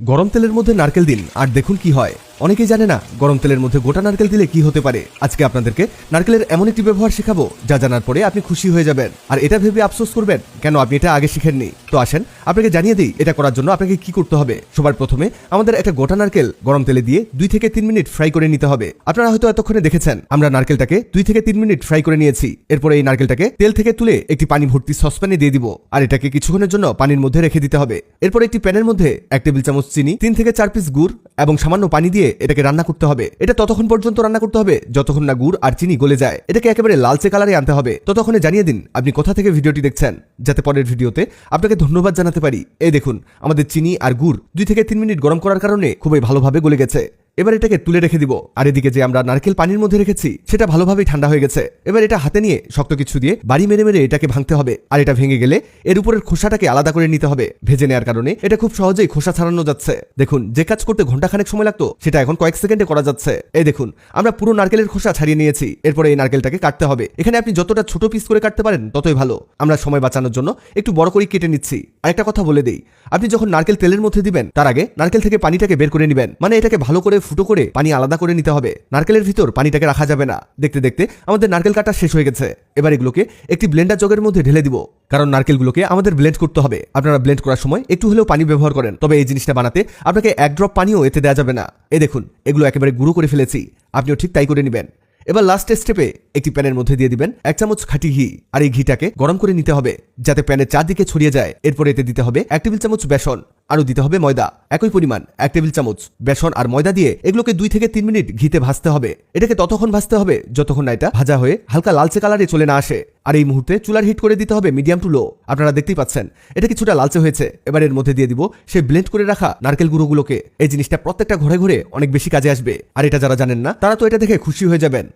গরম তেলের মধ্যে নারকেল দিন আর দেখুন কি হয়। অনেকেই জানে না, গরম তেলের মধ্যে গোটা নারকেল দিলে কি হতে পারে। আজকে আপনাদেরকে নারকেলের এমন একটি ব্যবহার শেখাবো, যা জানার পরে আপনি খুশি হয়ে যাবেন। আর এটা ভেবে আফসোস করবেন, কেন আপনি এটা আগে শিখেননি? তো আসেন, আপনাকে জানিয়ে দিই, এটা করার জন্য আপনাকে কি করতে হবে? সবার প্রথমে আমাদের একটা গোটা নারকেল গরম তেলে দিয়ে দুই থেকে তিন মিনিট ফ্রাই করে নিতে হবে। আপনারা হয়তো এতক্ষণে দেখেছেন, আমরা নারকেলটাকে দুই থেকে তিন মিনিট ফ্রাই করে নিয়েছি। এরপরে এই নারকেলটাকে তেল থেকে তুলে একটি পানি ভর্তি সসপ্যানে দিয়ে দিব। আর এটাকে কিছুক্ষণের জন্য পানির মধ্যে রেখে দিতে হবে। এরপর একটি প্যানের মধ্যে এক টেবিল চামচ চিনি, তিন থেকে চার পিস গুড় এবং সামান্য পানি দিয়ে এটাকে রান্না করতে হবে। এটা ততক্ষণ পর্যন্ত রান্না করতে হবে, যতক্ষণ না গুড় আর চিনি গলে যায়। এটাকে একেবারে লালচে কালারে আনতে হবে। ততক্ষণে জানিয়ে দিন, আপনি কোথা থেকে ভিডিওটি দেখছেন? যাতে পরের ভিডিওতে আপনাকে ধন্যবাদ জানাতে পারি। এই দেখুন, আমাদের চিনি আর গুড় দুই থেকে তিন মিনিট গরম করার কারণে খুবই ভালোভাবে গলে গেছে। এবার এটাকে তুলে রেখে দিব। আর এদিকে যে আমরা নারকেল পানির মধ্যে রেখেছি, সেটা ভালোভাবেই ঠান্ডা হয়ে গেছে। এবার এটা হাতে নিয়ে শক্ত কিছু দিয়ে বাড়ি মেরে মেরে এটাকে ভাঙতে হবে। আর এটা ভেঙে গেলে এর উপরের খোসাটাকে আলাদা করে নিতে হবে। ভেজে নেওয়ার কারণে এটা খুব সহজেই খোসা ছাড়ানো যাচ্ছে। দেখুন, যে কাজ করতে ঘন্টাখানেক সময় লাগতো, সেটা এখন কয়েক সেকেন্ডে করা যাচ্ছে। এই দেখুন, আমরা পুরো নারকেলের খোসা ছাড়িয়ে নিয়েছি। এরপরে এই নারকেলটাকে কাটতে হবে। এখানে আপনি যতটা ছোট পিস করে কাটতে পারেন, ততই ভালো। আমরা সময় বাঁচানোর জন্য একটু বড় করে কেটে নিচ্ছি। আরেকটা কথা বলে দিই, আপনি যখন নারকেল তেলের মধ্যে দিবেন, তার আগে নারকেল থেকে পানিটাকে বের করে নেবেন। মানে এটাকে ভালো করে ফুটো করে পানি আলাদা করে নিতে হবে। নারকেলের ভিতর পানিটাকে রাখা যাবে না। দেখতে দেখতে আমাদের নারকেল কাটা শেষ হয়ে গেছে। এবার এগুলোকে একটি ব্লেন্ডার জগের মধ্যে ঢেলে দিব। কারণ নারকেলগুলোকে আমাদের ব্লেন্ড করতে হবে। আপনারা ব্লেন্ড করার সময় একটু হলেও পানি ব্যবহার করেন। তবে এই জিনিসটা বানাতে আপনাকে এক ড্রপ পানিও এতে দেওয়া যাবে না। এ দেখুন, এগুলো একেবারে গুঁড়ো করে ফেলেছি। আপনিও ঠিক তাই করে নেবেন। এবার লাস্ট স্টেপে একটি প্যানের মধ্যে দিয়ে দিবেন এক চামচ খাঁটি ঘি। আর এই ঘিটাকে গরম করে নিতে হবে, যাতে প্যানের চারদিকে ছড়িয়ে যায়। এরপর এতে দিতে হবে এক টেবিল চামচ বেসন। আরও দিতে হবে ময়দা। একই পরিমাণ, এক টেবিল চামচ বেসন আর ময়দা দিয়ে এগুলোকে দুই থেকে তিন মিনিট ঘিতে ভাজতে হবে। এটাকে ততক্ষণ ভাজতে হবে যতক্ষণ না এটা ভাজা হয়ে হালকা লালচে কালারে চলে না আসে। আর এই মুহূর্তে চুলার হিট করে দিতে হবে মিডিয়াম টু লো। আপনারা দেখতেই পাচ্ছেন, এটা কিছুটা লালচে হয়েছে। এবার এর মধ্যে দিয়ে দিব সে ব্লেন্ড করে রাখা নারকেল গুঁড়োগুলোকে। এই জিনিসটা প্রত্যেকটা ঘরে ঘরে অনেক বেশি কাজে আসবে। আর এটা যারা জানেন না, তারা তো এটা দেখে খুশি হয়ে যাবেন।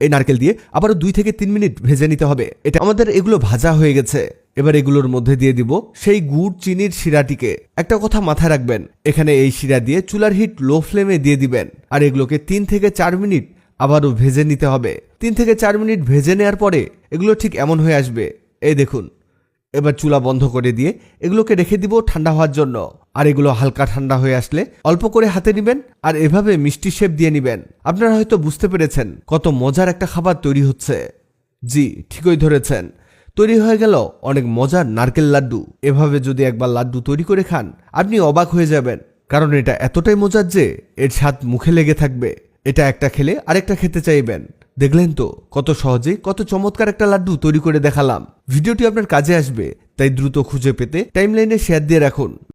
এই নারকেল দিয়ে আবারও দুই থেকে তিন মিনিট ভেজে নিতে হবে। এটা আমাদের এগুলো ভাজা হয়ে গেছে। এবার এগুলোর মধ্যে দিয়ে দিব সেই গুড়, চিনির শিরাটিকে। একটা কথা মাথায় রাখবেন, এখানে এই শিরা দিয়ে চুলার হিট লো ফ্লেমে দিয়ে দিবেন, আর এগুলোকে তিন থেকে চার মিনিট আবারও ভেজে নিতে হবে। তিন থেকে চার মিনিট ভেজে নেওয়ার পরে এগুলো ঠিক এমন হয়ে আসবে। এই দেখুন, এবার চুলা বন্ধ করে দিয়ে এগুলোকে রেখে দিব ঠান্ডা হওয়ার জন্য। আর এগুলো হালকা ঠান্ডা হয়ে আসলে অল্প করে হাতে নিবেন আর এভাবে মিষ্টি শেপ দিয়ে নিবেন। আপনারা হয়তো বুঝতে পেরেছেন কত মজার একটা খাবার তৈরি হচ্ছে। জি, ঠিকই ধরেছেন। তৈরি হয়ে গেল অনেক মজার নারকেল লাড্ডু। এভাবে যদি একবার লাড্ডু তৈরি করে খান, আপনি অবাক হয়ে যাবেন। কারণ এটা এতটাই মজার যে এর স্বাদ মুখে লেগে থাকবে। এটা একটা খেলে আরেকটা খেতে চাইবেন। দেখলেন তো, কত সহজে কত চমৎকার একটা লাড্ডু তৈরি করে দেখালাম। ভিডিওটি আপনার কাজে আসবে, তাই দ্রুত খুঁজে পেতে টাইমলাইনে শেয়ার দিয়ে রাখুন।